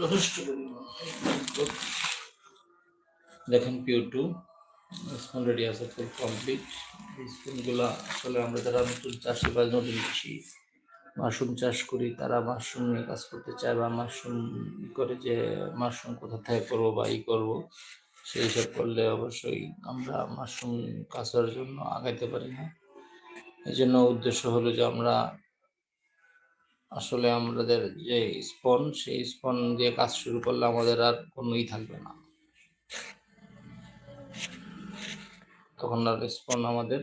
যথেষ্ট দেখেন পিও টু স্পন রেডি আছে ফুল কমপ্লিট এই স্পনগুলো আসলে আমরা যারা নতুন চাষি বা নতুন কৃষি, মাশরুম চাষ করি, তারা মাশরুম নিয়ে কাজ করতে চায় বা মাশরুম করে যে মাশরুম কোথা থেকে করব বা ই করব, সেই সব করলে অবশ্যই আমরা মাশরুম কাজ করার জন্য আগাইতে পারি না। এই জন্য উদ্দেশ্য হলো যে আমরা আসলে আমাদের যে স্পন, সেই স্পন দিয়ে কাজ শুরু করলে আমাদের আর কোনো ই থাকবে না। তখন আর স্পন আমাদের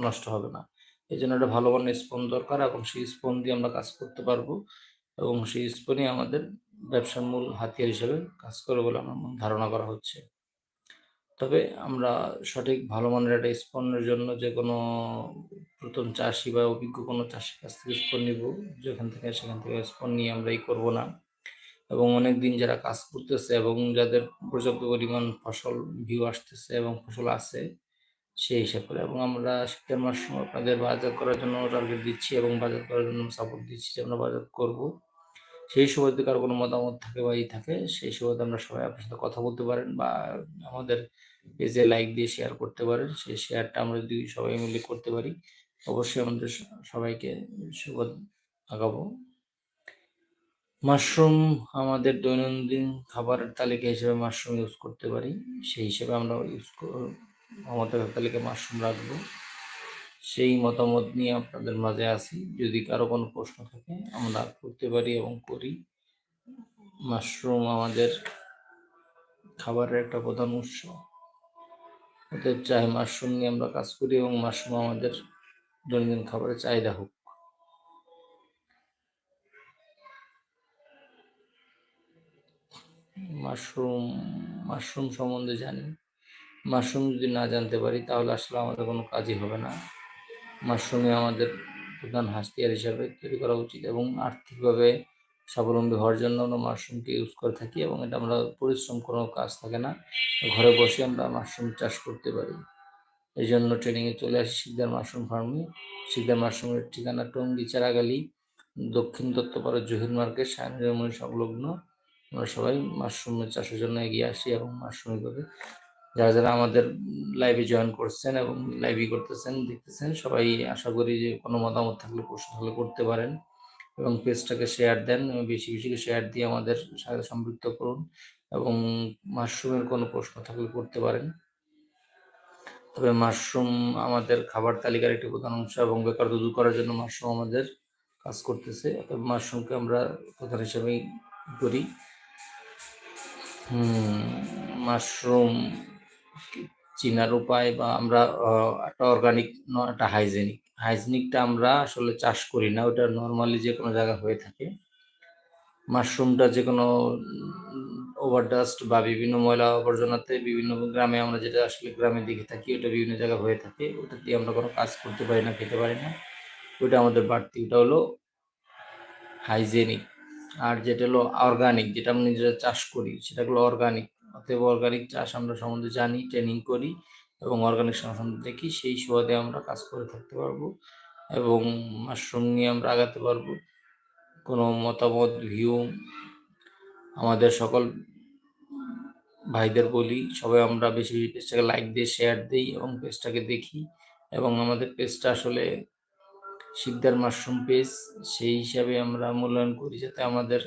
নষ্ট হবে না। এই জন্য একটা ভালো মানের স্পন দরকার এবং সেই স্পন দিয়ে আমরা কাজ করতে পারব এবং সেই স্পনই আমাদের ব্যবসার মূল হাতিয়ার হিসেবে কাজ করে বলে আমার ধারণা করা হচ্ছে। তবে আমরা সঠিক ভালো মানের একটা স্পনের জন্য যে কোনো প্রথম চাষি বা অভিজ্ঞ কোনো চাষির কাছ থেকে স্পন নিব। যেখান থেকে সেখান থেকে স্পন নিয়ে আমরা এই করব না। এবং অনেক দিন যারা কাজ করতেছে এবং যাদের পর্যাপ্ত পরিমাণ ফসল ভিউ আসতেছে এবং ফসল আছে, সেই হিসাব করে এবং আমরা শীতের মাস আপনাদের বাজার করার জন্য টার্গেট দিচ্ছি এবং বাজার করার জন্য সাপোর্ট দিচ্ছি যে আমরা বাজার করব। সেই সময় যদি কারও কোনো মতামত থাকে বা ই থাকে, সেই সময় আমরা সবাই আপনার সাথে কথা বলতে পারেন বা আমাদের পেজে লাইক দিয়ে শেয়ার করতে পারেন। সেই শেয়ারটা আমরা যদি সবাই মিলে করতে পারি, অবশ্যই আমাদের সবাইকে শুভ আগাবো। মাশরুম আমাদের দৈনন্দিন খাবারের তালিকা হিসেবে মাশরুম ইউজ করতে পারি। সেই হিসেবে আমরা ইউজ আমাদের তালিকায় মাশরুম রাখব। সেই মতামত নিয়ে আপনাদের মাঝে আসি যদি কারও কোনো প্রশ্ন থাকে, আমরা করতে পারি এবং করি। মাশরুম আমাদের খাবারের একটা প্রধান উৎস। ওদের চাই মাশরুম নিয়ে আমরা কাজ করি এবং মাশরুম আমাদের দৈনন্দিন খাবারের চাহিদা হোক। মাশরুম মাশরুম সম্বন্ধে জানি। মাশরুম যদি না জানতে পারি, তাহলে আসলে আমাদের কোনো কাজই হবে না। মাশরুমে আমাদের প্রধান হাতিয়ার হিসাবে তৈরি করা উচিত এবং আর্থিকভাবে স্বাবলম্বী হওয়ার জন্য আমরা মাশরুমকে ইউজ করে থাকি এবং এটা আমরা পরিশ্রম কোনো কাজ থাকে না। ঘরে বসে আমরা মাশরুম চাষ করতে পারি। এই জন্য ট্রেনিংয়ে চলে আসি সিকদার মাশরুম ফার্মে সিকদার মাশরুমের ঠিকানা টঙ্গি চারাগালি, দক্ষিণ দত্তপাড়া জহির মার্কেট সায়নমণি সংলগ্ন আমরা সবাই মাশরুমের চাষের জন্য এগিয়ে আসি এবং মাশরুম করে যারা যারা আমাদের লাইভে জয়েন করছেন এবং লাইভই করতেছেন, দেখতেছেন, সবাই আশা করি যে কোনো মতামত থাকলে প্রশ্ন থাকলে করতে পারেন এবং পেজটাকে শেয়ার দেন, বেশি বেশি শেয়ার দিয়ে আমাদের সাথে সম্পৃক্ত করুন এবং মাশরুমের কোনো প্রশ্ন থাকলে করতে পারেন। তবে মাশরুম আমাদের খাবার তালিকার একটি প্রধান অংশ এবং বেকার দূর করার জন্য মাশরুম আমাদের কাজ করতেছে। অর্থাৎ মাশরুমকে আমরা প্রধান হিসেবেই করি। হুম মাশরুম চিনার উপায় বা আমরা একটা অর্গানিক একটা হাইজেনিক হাইজেনিকটা আমরা আসলে চাষ করি না, ওটা নর্মালি যে কোনো জায়গায় হয়ে থাকে। মাশরুমটা যে কোনো ওভারডাস্ট বা বিভিন্ন ময়লা আবর্জনাতে বিভিন্ন গ্রামে আমরা যেটা আসলে গ্রামে দেখে থাকি, ওটা বিভিন্ন জায়গায় হয়ে থাকে, ওটা দিয়ে আমরা কোনো কাজ করতে পারি না, খেতে পারি না। ওটা আমাদের বাড়তি, ওটা হলো হাইজেনিক আর যেটা হলো অর্গানিক যেটা আমরা নিজেরা চাষ করি, সেটা হলো অর্গানিক অতএব অর্গানিক চাষ আমরা সম্বন্ধে জানি ট্রেনিং করি এবং অর্গানিক সম্বন্ধে দেখি, সেই সুবাদে আমরা কাজ করে থাকতে পারব এবং মাশরুম নিয়ে আমরা আগাতে পারব। কোনো মতামত ভিউ আমাদের সকল ভাইদের বলি, সবাই আমরা বেশি বেশি পেজটাকে লাইক দিয়ে শেয়ার দিই এবং পেজটাকে দেখি এবং আমাদের পেজটা আসলে শিকদার মাশরুম পেজ সেই হিসাবে আমরা মূল্যায়ন করি যাতে আমাদের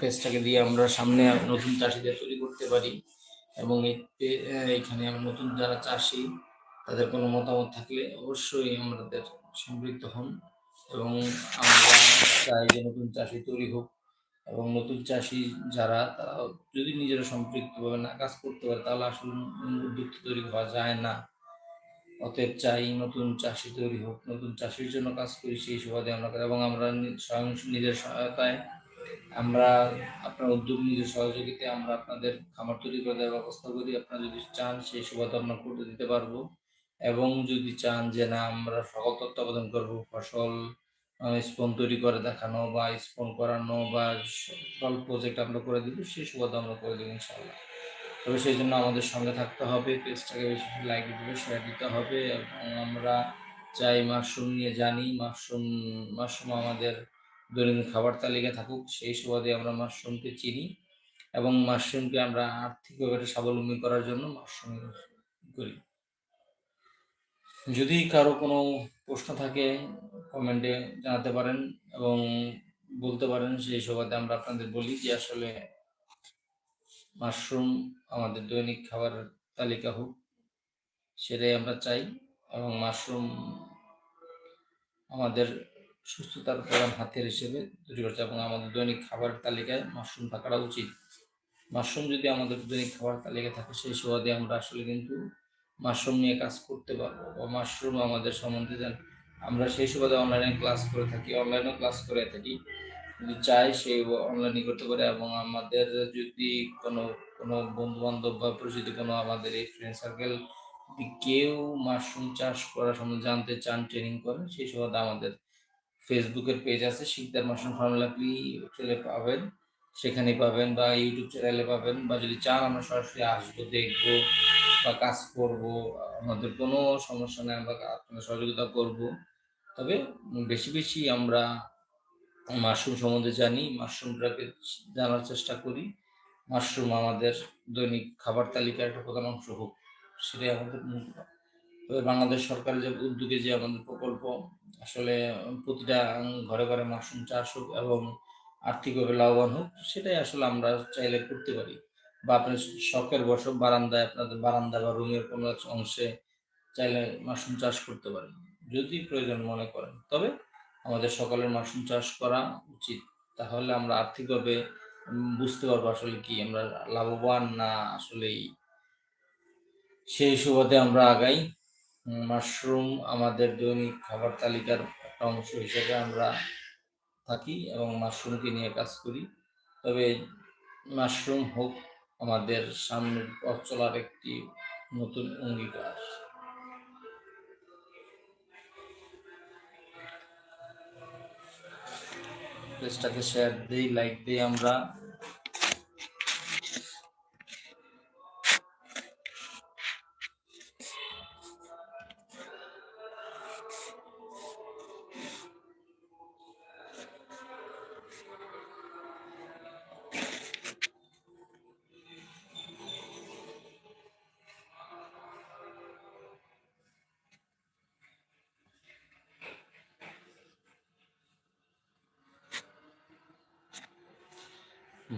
পেজটাকে দিয়ে আমরা সামনে নতুন চাষিদের তৈরি করতে পারি। এবং এখানে নতুন যারা চাষি, তাদের কোনো মতামত থাকলে অবশ্যই আমাদের সম্পৃক্ত হন। এবং আমরা চাই যে নতুন চাষি তৈরি হোক। এবং নতুন চাষি যারা তারা যদি নিজেরা সম্পৃক্তভাবে না কাজ করতে পারে, তাহলে আসলে উদ্যোক্তা তৈরি হওয়া যায় না। অতএব চাই নতুন চাষি তৈরি হোক, নতুন চাষির জন্য কাজ করি, সেই সুবাদে আমরা এবং আমরা স্বয়ং নিজের সহায়তায় আমরা আপনার উদ্যোগ নিজের সহযোগিতায় আমরা আপনাদের খামার তৈরি করে দেওয়ার ব্যবস্থা করি, আপনারা যদি চান সেই সুবাদে আমরা করে দিতে পারব। এবং যদি চান যে না, আমরা সকল তত্ত্বাবধান করব, ফসল স্পন তৈরি করে দেখানো বা স্পন করানো বা সকল প্রজেক্ট আমরা করে দিব, সেই সুবাদে আমরা করে দেবো ইনশাল্লাহ তবে সেই জন্য আমাদের সঙ্গে থাকতে হবে, পেজটাকে বেশি লাইক দিতে শেয়ার দিতে হবে। এবং আমরা চাই মাশরুম নিয়ে জানি, মাশরুম মাশরুম আমাদের দৈনন্দিন খাবার তালিকা থাকুক, সেই সুবাদে আমরা মাশরুমকে চিনি এবং মাশরুমকে আমরা আর্থিকভাবে স্বাবলম্বী করার জন্য মাশরুম করি। যদি কারও কোনো প্রশ্ন থাকে কমেন্টে জানাতে পারেন এবং বলতে পারেন, সেই সুবাদে আমরা আপনাদের বলি যে আসলে মাশরুম আমাদের দৈনিক খাবারের তালিকা হোক, সেটাই আমরা চাই এবং মাশরুম আমাদের সুস্থতার প্রধান হাতিয়ার হিসেবে তৈরি করছে। এবং আমাদের দৈনিক খাবার তালিকায় মাশরুম থাকাটা উচিত। মাশরুম যদি আমাদের দৈনিক খাবার তালিকা থাকে, সেই সুবাদে আমরা আসলে কিন্তু মাশরুম নিয়ে কাজ করতে পারব। বা মাশরুম আমাদের সম্বন্ধে জান, আমরা সেই সুবাদে অনলাইনে ক্লাস করে থাকি অনলাইনেও ক্লাস করে থাকি। যদি চাই সেই অনলাইনে করতে পারে। এবং আমাদের যদি কোনো কোনো বন্ধু বান্ধব বা পরিচিত কোনো আমাদের এই ফ্রেন্ড সার্কেল কেউ মাশরুম চাষ করা সম্বন্ধে জানতে চান ট্রেনিং করেন সেই সুবাদে আমাদের ফেসবুকের পেজ আছে শিকদার মাশরুম ফার্ম লাগলি চলে পাবেন। সেখানে পাবেন বা ইউটিউব চ্যানেলে পাবেন বা যদি চান, আমরা সরাসরি আসব, দেখব বা কাজ করব। আমাদের কোনো সমস্যা নেই, আমরা আপনাদের সহযোগিতা করব। তবে বেশি বেশি আমরা মাশরুম সম্বন্ধে জানি মাশরুমটাকে জানার চেষ্টা করি। মাশরুম আমাদের দৈনিক খাবার তালিকার একটা প্রধান অংশ হোক, সেটাই আমাদের মূল বাংলাদেশ সরকারের যে উদ্যোগে যে আমাদের প্রকল্প, আসলে প্রতিটা ঘরে ঘরে মাশরুম চাষ হোক এবং আর্থিকভাবে লাভবান হোক, সেটাই আসলে আমরা চাইলে করতে পারি। বা আপনার শখের বসব বারান্দায় আপনাদের বারান্দা বা রুমের কোনো অংশে চাইলে মাশরুম চাষ করতে পারেন, যদি প্রয়োজন মনে করেন। তবে আমাদের সকলের মাশরুম চাষ করা উচিত। তাহলে আমরা আর্থিকভাবে বুঝতে পারব আসলে কি আমরা লাভবান না আসলেই সেই সুবাদে আমরা আগাই। মাশরুম আমাদের দৈনিক খাবার তালিকার একটা অংশ হিসেবে আমরা থাকি এবং মাশরুমকে নিয়ে কাজ করি। তবে মাশরুম হোক আমাদের সামনের পথ চলার একটি নতুন অঙ্গীকার। শেয়ার দিই লাইক দিই আমরা।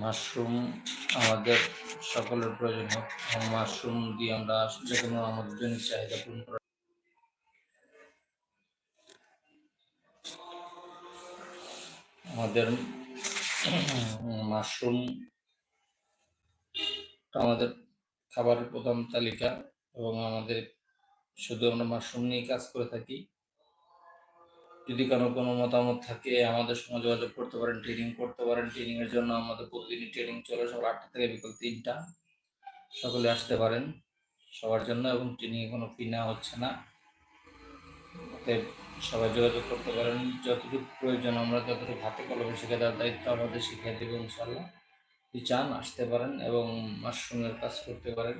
মাশরুম আমাদের সকলের প্রয়োজন হোক। মাশরুম দিয়ে আমরা যে কোনো আমাদের জন্য চাহিদা পূরণ করা আমাদের মাশরুম আমাদের খাবারের প্রধান তালিকা এবং আমাদের শুধু আমরা মাশরুম নিয়ে কাজ করে থাকি। যদি কারও কোনো মতামত থাকে, আমাদের সঙ্গে যোগাযোগ করতে পারেন ট্রেনিং করতে পারেন। ট্রেনিং এর জন্য আমাদের প্রতিদিনই ট্রেনিং চলে সকাল আটটা থেকে বিকাল তিনটা। সকলে আসতে পারেন সবার জন্য এবং ট্রেনিং কোনো ফি নেওয়া হচ্ছে না। সবাই যোগাযোগ করতে পারেন। যতটুকু প্রয়োজন আমরা যতটুকু হাতে কলমে শিখে দেওয়ার দায়িত্ব আমাদের শিখিয়ে দেবো ইনশাল্লাহ যদি চান আসতে পারেন এবং মাশরুমের কাজ করতে পারেন।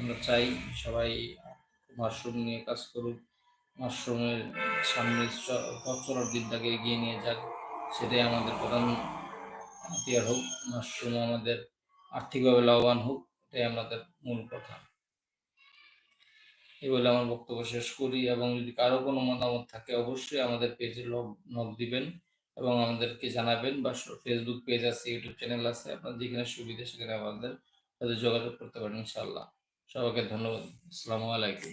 আমরা চাই সবাই মাশরুম নিয়ে কাজ করুক। মাশরুমের সামনে পথ দিকটাকে এগিয়ে নিয়ে যাক, সেটাই আমাদের প্রধান হাতিয়ার হোক মাশরুম আমাদের আর্থিকভাবে লাভবান হোক, এটাই আমাদের মূল কথা। এই বলে আমার বক্তব্য শেষ করি, এবং যদি কারও কোনো মতামত থাকে, অবশ্যই আমাদের পেজে নক দিবেন, এবং আমাদেরকে জানাবেন, বা ফেসবুক পেজ আছে ইউটিউব চ্যানেল আছে, আপনার যেখানে সুবিধা সেখানে আমাদের সাথে যোগাযোগ করতে পারেন ইনশাল্লাহ সবাইকে ধন্যবাদ। আসসালামু আলাইকুম।